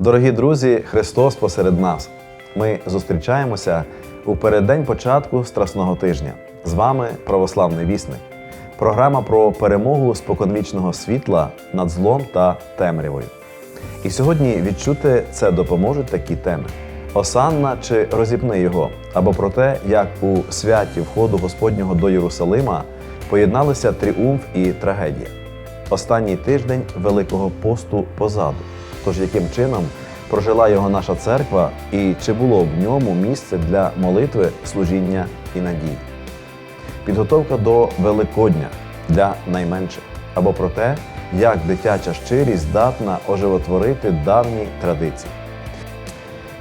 Дорогі друзі, Христос посеред нас. Ми зустрічаємося у переддень початку Страсного тижня. З вами православний вісник. Програма про перемогу споконвічного світла над злом та темрявою. І сьогодні відчути це допоможуть такі теми: Осанна чи розіпни його, або про те, як у святі входу Господнього до Єрусалима поєдналися тріумф і трагедія. Останній тиждень Великого посту позаду. Тож яким чином прожила його наша церква, і чи було в ньому місце для молитви, служіння і надії? Підготовка до Великодня для найменших або про те, як дитяча щирість здатна оживотворити давні традиції.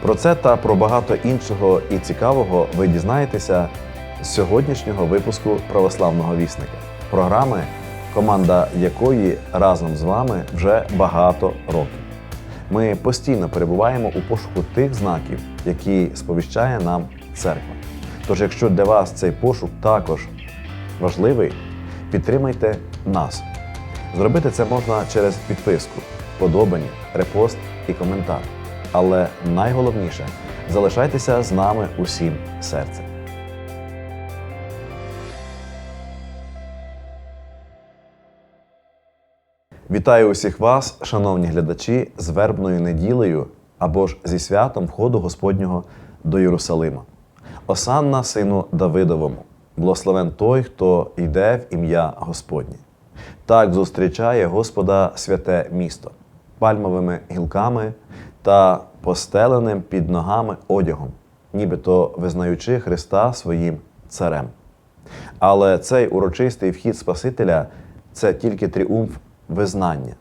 Про це та про багато іншого і цікавого ви дізнаєтеся з сьогоднішнього випуску православного вісника, програми, команда якої разом з вами вже багато років. Ми постійно перебуваємо у пошуку тих знаків, які сповіщає нам церква. Тож, якщо для вас цей пошук також важливий, підтримайте нас. Зробити це можна через підписку, подобання, репост і коментар. Але найголовніше залишайтеся з нами усім серцем. Вітаю усіх вас, шановні глядачі, з вербною неділею або ж зі святом входу Господнього до Єрусалима. Осанна сину Давидовому, благословен той, хто йде в ім'я Господнє. Так зустрічає Господа святе місто пальмовими гілками та постеленим під ногами одягом, нібито визнаючи Христа своїм царем. Але цей урочистий вхід Спасителя це тільки тріумф визнання,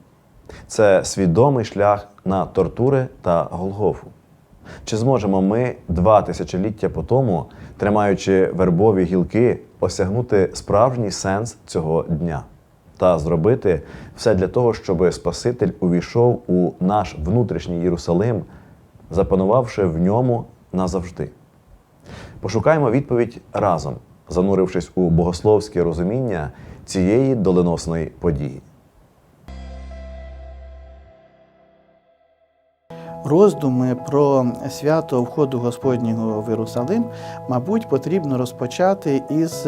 це свідомий шлях на тортури та Голгофу. Чи зможемо ми два тисячоліття по тому, тримаючи вербові гілки, осягнути справжній сенс цього дня та зробити все для того, щоб Спаситель увійшов у наш внутрішній Єрусалим, запанувавши в ньому назавжди? Пошукаємо відповідь разом, занурившись у богословське розуміння цієї доленосної події. Роздуми про свято входу Господнього в Єрусалим, мабуть, потрібно розпочати із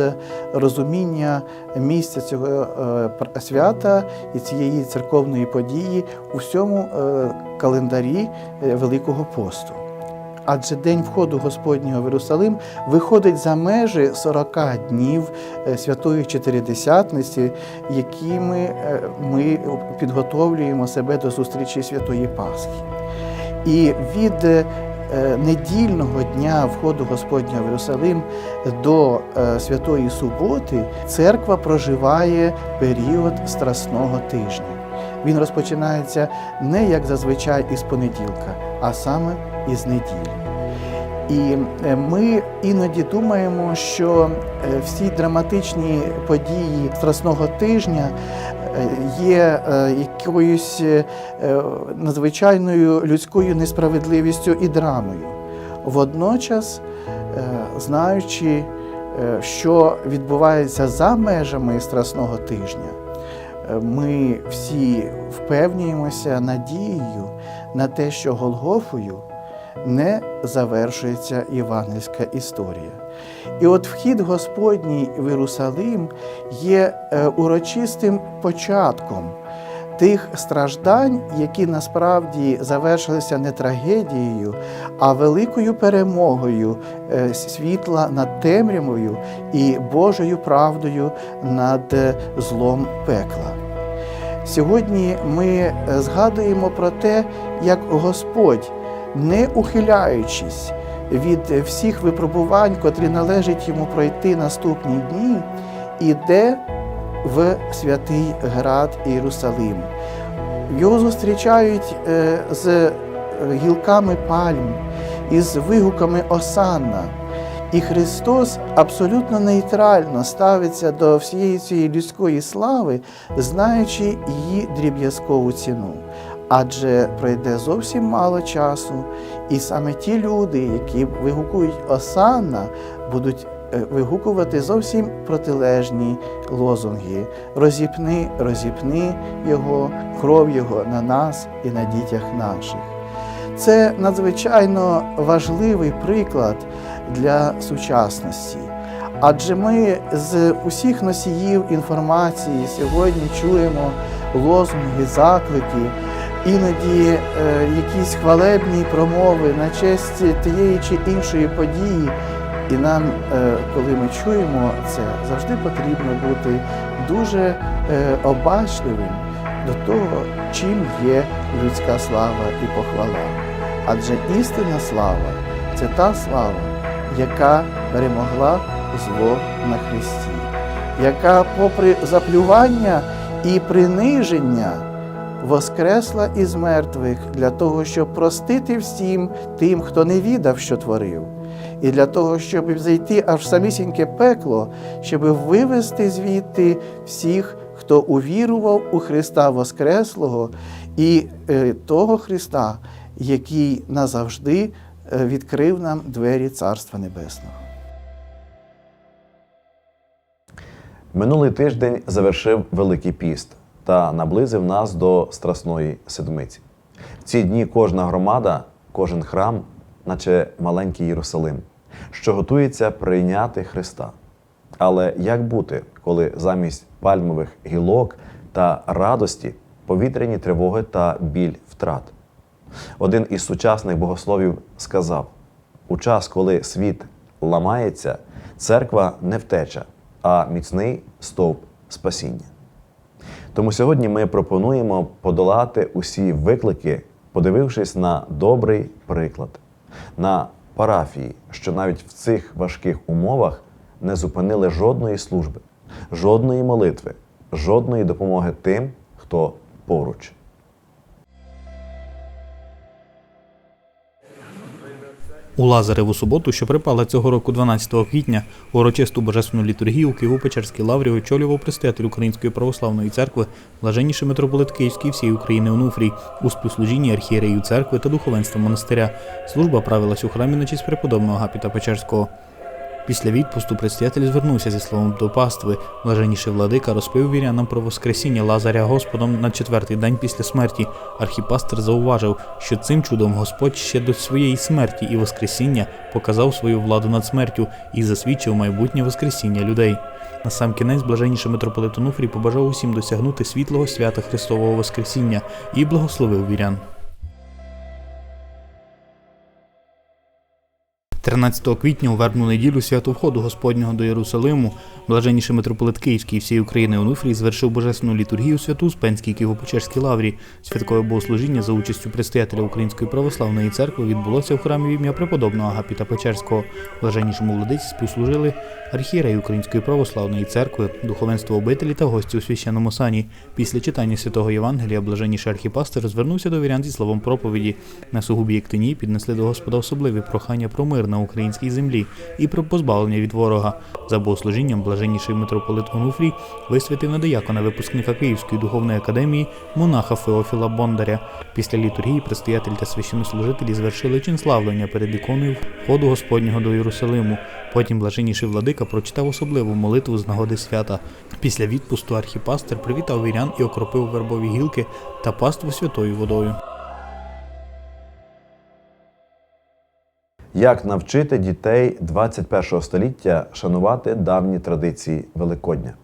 розуміння місця цього е, свята і цієї церковної події у всьому е, календарі е, Великого посту. Адже день входу Господнього в Єрусалим виходить за межі 40 днів святої Чотиридесятниці, якими ми підготовлюємо себе до зустрічі Святої Пасхи. І від е, недільного дня входу Господнього в Єрусалим до е, Святої Суботи церква проживає період Страсного тижня. Він розпочинається не як зазвичай із понеділка, а саме із неділі. І е, ми іноді думаємо, що всі драматичні події Страсного тижня є якоюсь надзвичайною людською несправедливістю і драмою. Водночас, знаючи, що відбувається за межами Страсного тижня, ми всі впевнюємося надією на те, що Голгофою не завершується євангельська історія. І от вхід Господній в Єрусалим є урочистим початком тих страждань, які насправді завершилися не трагедією, а великою перемогою світла над темрявою і Божою правдою над злом пекла. Сьогодні ми згадуємо про те, як Господь, не ухиляючись від всіх випробувань, котрі належить йому пройти наступні дні, іде в святий Град Єрусалим. Його зустрічають з гілками пальм, із вигуками Осанна. І Христос абсолютно нейтрально ставиться до всієї цієї людської слави, знаючи її дріб'язкову ціну. Адже пройде зовсім мало часу, і саме ті люди, які вигукують Осанна, будуть вигукувати зовсім протилежні лозунги: розіпни, розіпни Його, кров Його на нас і на дітях наших. Це надзвичайно важливий приклад для сучасності. Адже ми з усіх носіїв інформації сьогодні чуємо лозунги, заклики, іноді е, якісь хвалебні промови на честь тієї чи іншої події. І нам, е, коли ми чуємо це, завжди потрібно бути дуже е, обачливим до того, чим є людська слава і похвала. Адже істинна слава це та слава, яка перемогла зло на Христі, яка, попри заплювання і приниження, воскресла із мертвих для того, щоб простити всім тим, хто не відав, що творив, і для того, щоб зайти аж в самісіньке пекло, щоб вивести звідти всіх, хто увірував у Христа Воскреслого і е, того Христа, який назавжди е, відкрив нам двері Царства Небесного. Минулий тиждень завершив Великий піст та наблизив нас до Страсної Седмиці. В ці дні кожна громада, кожен храм, наче маленький Єрусалим, що готується прийняти Христа. Але як бути, коли замість пальмових гілок та радості повітряні тривоги та біль втрат? Один із сучасних богословів сказав: у час, коли світ ламається, церква не втеча, а міцний стовп спасіння. Тому сьогодні ми пропонуємо подолати усі виклики, подивившись на добрий приклад, на парафії, що навіть в цих важких умовах не зупинили жодної служби, жодної молитви, жодної допомоги тим, хто поруч. У Лазареву суботу, що припала цього року 12 квітня, урочисту божественну літургію у Києво-Печерській лаврі очолював предстоятель Української православної церкви, блаженніший митрополит Київський всієї України Онуфрій, у співслужінні архієрею церкви та духовенства монастиря. Служба правилась у храмі на честь преподобного Агапіта Печерського. Після відпусту предстоятель звернувся зі словом до пастви. Блаженніший владика розповів вірянам про воскресіння Лазаря Господом на четвертий день після смерті. Архіпастер зауважив, що цим чудом Господь ще до своєї смерті і воскресіння показав свою владу над смертю і засвідчив майбутнє воскресіння людей. На сам кінець блаженніший митрополит Онуфрій побажав усім досягнути світлого свята Христового Воскресіння і благословив вірян. 13 квітня у вербну неділю свято входу Господнього до Єрусалиму, блаженніший митрополит Київський всієї України Онуфрій звершив божественну літургію святу у Спенській Києво-Печерській лаврі. Святкове богослужіння за участю предстоятеля Української православної церкви відбулося в храмі ім'я преподобного Агапіта Печерського. Блаженнішому владиці співслужили архієрей Української православної церкви, духовенство обителі та гості у священному сані. Після читання святого Євангелія блаженніший архіпастер звернувся до вірян зі словом проповіді. На сугубі ектинії піднесли до Господа особливі прохання про мир на українській землі і про позбавлення від ворога. За богослужінням блаженніший митрополит Онуфрій висвятив на диякона випускника Київської духовної академії монаха Феофіла Бондаря. Після літургії предстоятель та священнослужителі звершили чин славлення перед іконою входу Господнього до Єрусалиму. Потім блаженніший владика прочитав особливу молитву з нагоди свята. Після відпусту архіпастер привітав вірян і окропив вербові гілки та паству святою водою. Як навчити дітей 21 століття шанувати давні традиції Великодня?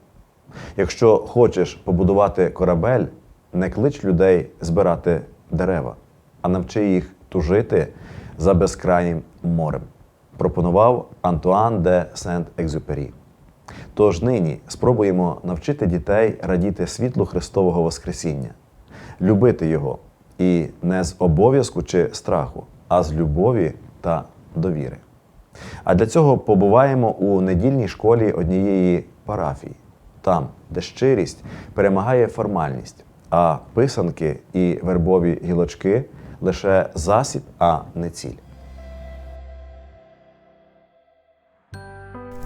Якщо хочеш побудувати корабель, не клич людей збирати дерева, а навчи їх тужити за безкрайнім морем, пропонував Антуан де Сент-Екзюпері. Тож нині спробуємо навчити дітей радіти світлу Христового Воскресіння, любити Його і не з обов'язку чи страху, а з любові та довіри. А для цього побуваємо у недільній школі однієї парафії, там, де щирість перемагає формальність, а писанки і вербові гілочки лише засіб, а не ціль.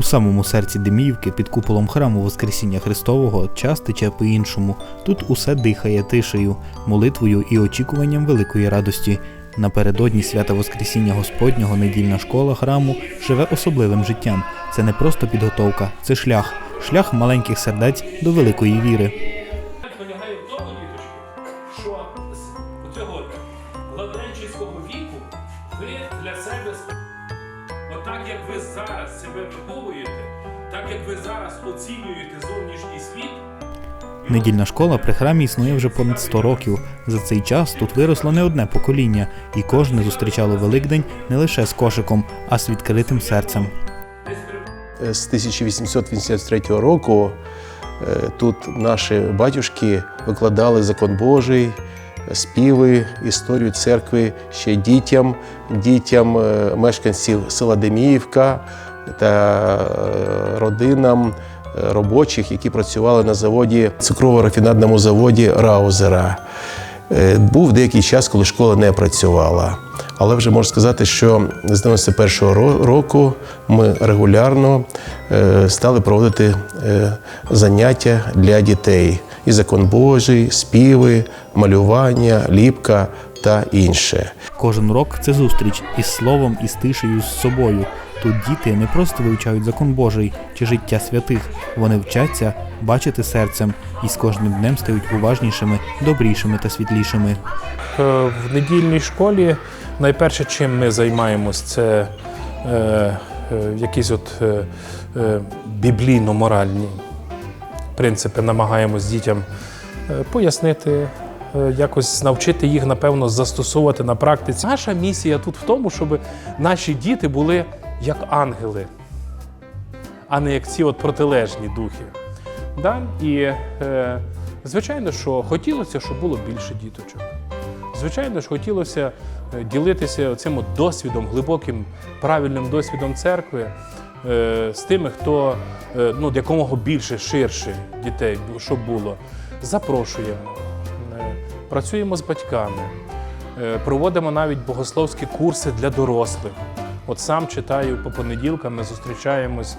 У самому серці Деміївки під куполом храму Воскресіння Христового час тече по-іншому. Тут усе дихає тишею, молитвою і очікуванням великої радості. Напередодні свята Воскресіння Господнього недільна школа храму живе особливим життям. Це не просто підготовка, це шлях, шлях маленьких сердець до великої віри. полягає в тому, що з віку ви для себе отак, як ви зараз себе виховуєте, так як ви зараз оцінюєте зовнішній світ. Недільна школа при храмі існує вже понад 100 років. За цей час тут виросло не одне покоління, і кожне зустрічало Великдень не лише з кошиком, а з відкритим серцем. З 1883 року е, тут наші батюшки викладали закон Божий, співи, історію церкви ще дітям, дітям е, мешканців села Деміївка та е, родинам робочих, які працювали на заводі цукрово-рафінадному заводі Раузера. Е, Був деякий час, коли школа не працювала. Але вже можу сказати, що з 91-го року ми регулярно е, стали проводити е, заняття для дітей. І закон Божий, співи, малювання, ліпка та інше. Кожен урок це зустріч із словом, із тишею з собою. Тут діти не просто вивчають закон Божий чи життя святих, вони вчаться бачити серцем і з кожним днем стають уважнішими, добрішими та світлішими. Е, В недільній школі найперше, чим ми займаємось, це е, е, якісь от е, е, біблійно-моральні принципи, намагаємось дітям е, пояснити, е, якось навчити їх, напевно, застосовувати на практиці. Наша місія тут в тому, щоб наші діти були як ангели, а не як ці от протилежні духи. Да? І е, звичайно, що хотілося, щоб було більше діточок. Звичайно ж, хотілося е, ділитися цим от досвідом, глибоким правильним досвідом церкви е, з тими, хто е, ну, якомога більше, ширше дітей, щоб було. Запрошуємо, е, працюємо з батьками, е, проводимо навіть богословські курси для дорослих. От сам читаю по понеділкам, ми зустрічаємось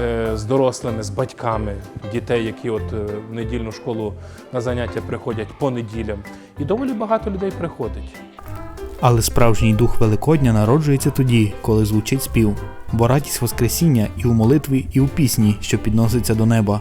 е, з дорослими, з батьками дітей, які от е, в недільну школу на заняття приходять по неділям. І доволі багато людей приходить. Але справжній дух Великодня народжується тоді, коли звучить спів, бо радість Воскресіння і у молитві, і у пісні, що підноситься до неба.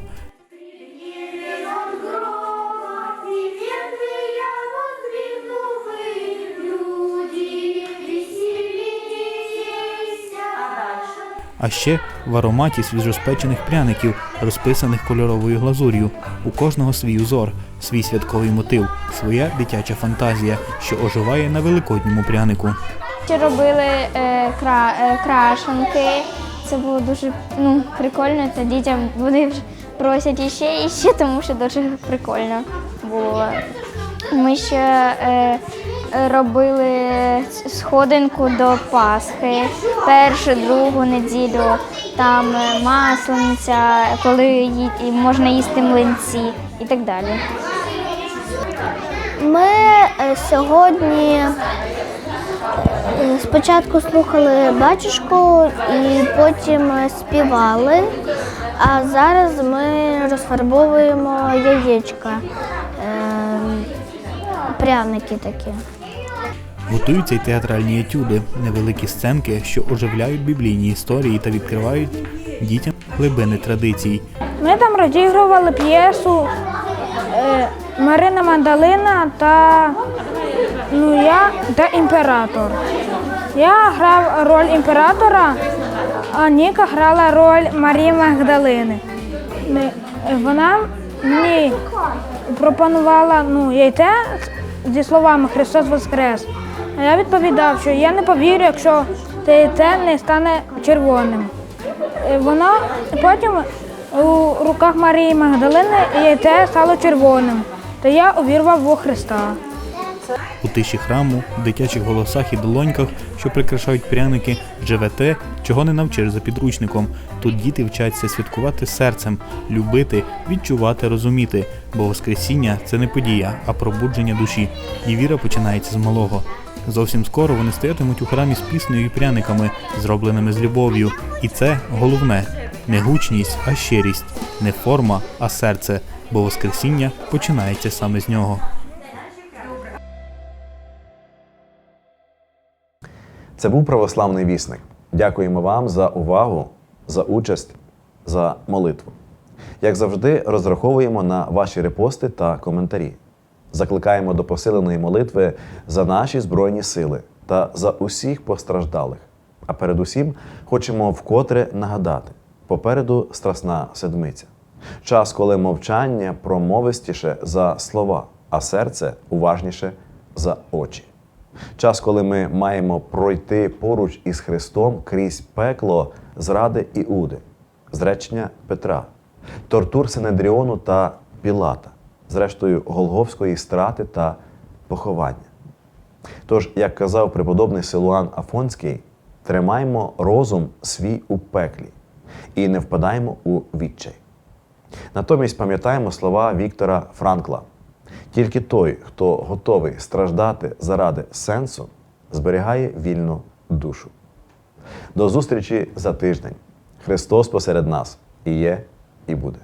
А ще в ароматі свіжоспечених пряників, розписаних кольоровою глазур'ю. У кожного свій узор, свій святковий мотив, своя дитяча фантазія, що оживає на великодньому прянику. Ще робили е, кра, е, крашенки. Це було дуже ну, прикольно, та дітям вони вже просять іще і ще, тому що дуже прикольно було. Ми ще е, робили сходинку до Пасхи, першу, другу неділю, там е, маслениця, коли можна їсти млинці і так далі. Ми е, сьогодні е, спочатку слухали батюшку і потім е, співали, а зараз ми розфарбовуємо яєчка, е, пряники такі. Готуються й театральні етюди, невеликі сценки, що оживляють біблійні історії та відкривають дітям глибини традицій. Ми там розігрували п'єсу е, Марина Мандалина та ну, я та імператор. Я грав роль імператора, а Ніка грала роль Марії Магдалини. Вона мені пропонувала ну, яйце зі словами Христос Воскрес. А я відповідав, що я не повірю, якщо те не стане червоним. Е, Воно потім у руках Марії Магдалини яйце стало червоним. Та я увірвав во Христа. У тиші храму, в дитячих голосах і долоньках, що прикрашають пряники, живе те, чого не навчиш за підручником. Тут діти вчаться святкувати серцем, любити, відчувати, розуміти. Бо Воскресіння це не подія, а пробудження душі. І віра починається з малого. Зовсім скоро вони стоятимуть у храмі з піснею і пряниками, зробленими з любов'ю. І це головне не гучність, а щирість, не форма, а серце, бо Воскресіння починається саме з нього. Це був православний вісник. Дякуємо вам за увагу, за участь, за молитву. Як завжди, розраховуємо на ваші репости та коментарі. Закликаємо до посиленої молитви за наші Збройні Сили, та за усіх постраждалих. А передусім хочемо вкотре нагадати: попереду страсна седмиця. Час, коли мовчання промовистіше за слова, а серце уважніше за очі. Час, коли ми маємо пройти поруч із Христом крізь пекло зради Іуди, зречення Петра, тортур Синедріону та Пілата, зрештою Голговської страти та поховання. Тож, як казав преподобний Силуан Афонський, тримаймо розум свій у пеклі і не впадаймо у відчай. Натомість пам'ятаємо слова Віктора Франкла: тільки той, хто готовий страждати заради сенсу, зберігає вільну душу. До зустрічі за тиждень. Христос посеред нас і є, і буде.